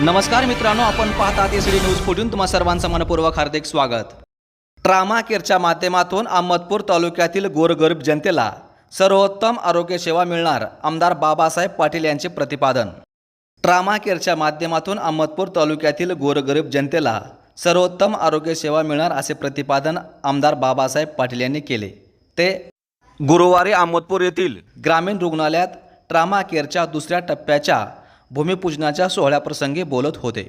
नमस्कार मित्रांनो आपण पाहतात एसडी न्यूज फोर्टून तुम्हा सर्वांचं मनपूर्वक हार्दिक स्वागत. ट्रामा केअरच्या माध्यमातून अहमदपूर तालुक्यातील गोरगरीब जनतेला सर्वोत्तम आरोग्य सेवा मिळणार आमदार बाबासाहेब पाटील यांचे प्रतिपादन. ट्रामा केअरच्या माध्यमातून अहमदपूर तालुक्यातील गोरगरीब जनतेला सर्वोत्तम आरोग्य सेवा मिळणार असे प्रतिपादन आमदार बाबासाहेब पाटील यांनी केले. ते गुरुवारी अहमदपूर येथील ग्रामीण रुग्णालयात ट्रामा केअरच्या दुसऱ्या टप्प्याच्या भूमिपूजनाच्या सोहळ्याप्रसंगी बोलत होते.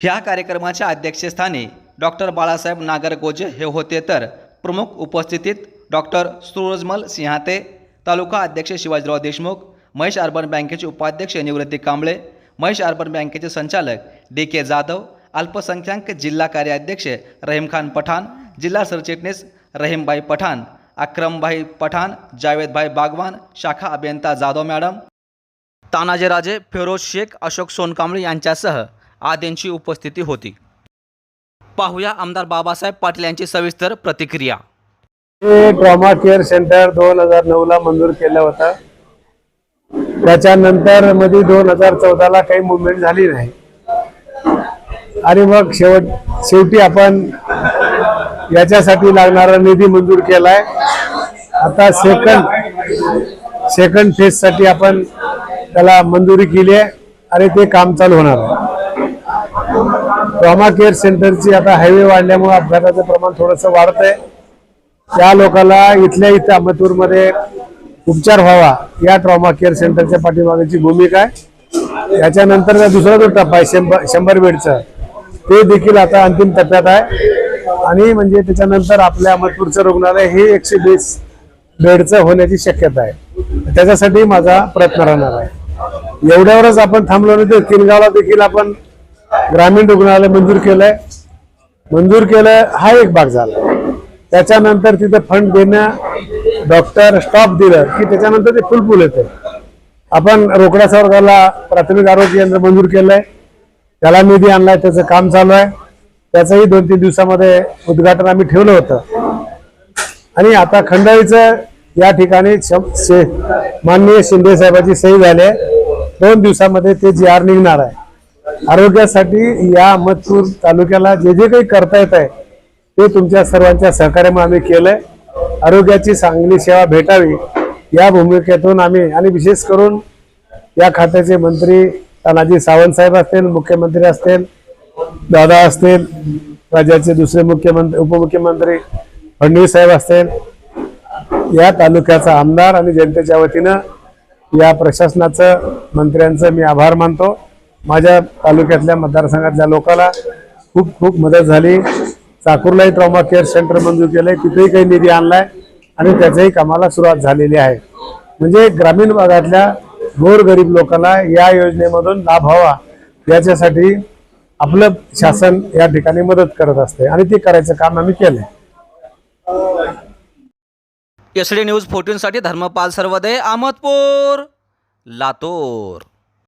ह्या कार्यक्रमाच्या अध्यक्षस्थानी डॉक्टर बाळासाहेब नागरगोजे हे होते तर प्रमुख उपस्थितीत डॉक्टर सूरजमल सिंहाते तालुका अध्यक्ष शिवाजीराव देशमुख महेश अर्बन बँकेचे उपाध्यक्ष निवृत्ती कांबळे महेश अर्बन बँकेचे संचालक डी के जाधव अल्पसंख्याक जिल्हा कार्याध्यक्ष रहीम खान पठाण जिल्हा सरचिटणीस रहीमबाई पठाण अक्रमभाई पठाण जावेदभाई बागवान शाखा अभियंता जाधव मॅडम तानाजीराजे फिरोज शेख अशोक सोनकांबळे यांच्यासह आदींची उपस्थिती होती. पाहूया आमदार बाबासाहेब पाटील यांची सविस्तर प्रतिक्रिया. ट्रॉमा केअर सेंटर दोन हजार नऊ ला मंजूर केलं होतं. त्याच्यानंतरमध्ये दोन हजार चौदाला काही मुवमेंट झाली नाही. आणि मग शेवट शेवटी आपण याच्यासाठी लागणारा निधी मंजूर केलाय. आता सेकंड सेकंड फेजसाठी आपण त्याला मंजुरी केली आहे आणि ते काम चालू होणार आहे. ट्रॉमा केअर सेंटरची आता हायवे वाढल्यामुळे अपघाताचं प्रमाण थोडंसं वाढतंय त्या लोकांना इथल्या इथं अहमदपूरमध्ये उपचार व्हावा या ट्रॉमा केअर सेंटरच्या पाठीमागेची भूमिका आहे. त्याच्यानंतर दुसरा जो टप्पा आहे शंभर शंभर बेडचा ते देखील आता अंतिम टप्प्यात आहे. आणि म्हणजे त्याच्यानंतर आपल्या अहमदपूरचं रुग्णालय हे एकशे वीस बेडचं होण्याची शक्यता आहे. त्याच्यासाठी माझा प्रयत्न राहणार आहे. एवढ्यावरच आपण थांबलो नाही. तर किनगावला देखील आपण ग्रामीण रुग्णालय मंजूर केलंय. मंजूर केलं हा एक भाग झाला. त्याच्यानंतर तिथे फंड देणं डॉक्टर स्टॉप दिलं की त्याच्यानंतर ते फुलफुल येते. आपण रोकडा वर्गाला प्राथमिक आरोग्य केंद्र मंजूर केलंय. त्याला निधी आणलाय त्याचं काम चालू आहे. त्याचंही दोन तीन दिवसामध्ये उद्घाटन आम्ही ठेवलं होतं. आणि आता खंडाळीचं या ठिकाणी शे- माननीय शिंदे साहेबांची सही झाली आहे. दोन दिवसामध्ये ते जी आर निघणार आहे. आरोग्यासाठी या अहमदपूर तालुक्याला जे जे काही करता येत आहे ते तुमच्या सर्वांच्या सहकार्यामुळे आम्ही केलंय. आरोग्याची चांगली सेवा भेटावी या भूमिकेतून आम्ही आणि विशेष करून या खात्याचे मंत्री तानाजी सावंत साहेब असतील मुख्यमंत्री असतील दादा असतील राज्याचे दुसरे मुख्यमंत्री उपमुख्यमंत्री फडणवीस साहेब असतील या तालुक्याचा आमदार आणि जनतेच्या वतीनं या प्रशासनाचं मंत्र्यांचं मी आभार मानतो. माझ्या तालुक्यातल्या मतदारसंघातल्या लोकाला खूप खूप मदत झाली. चाकूरलाही ट्रॉमा केअर सेंटर मंजूर केलंय. तिथेही काही निधी आणलाय आणि त्याच्याही कामाला सुरुवात झालेली आहे. म्हणजे ग्रामीण भागातल्या गोरगरीब लोकांना या योजनेमधून लाभ व्हावा याच्यासाठी आपलं शासन या ठिकाणी मदत करत असते आणि ते करायचं काम आम्ही एस डी न्यूज फोर्टीनसाठी धर्मपाल सर्वदे अहमदपूर लातूर.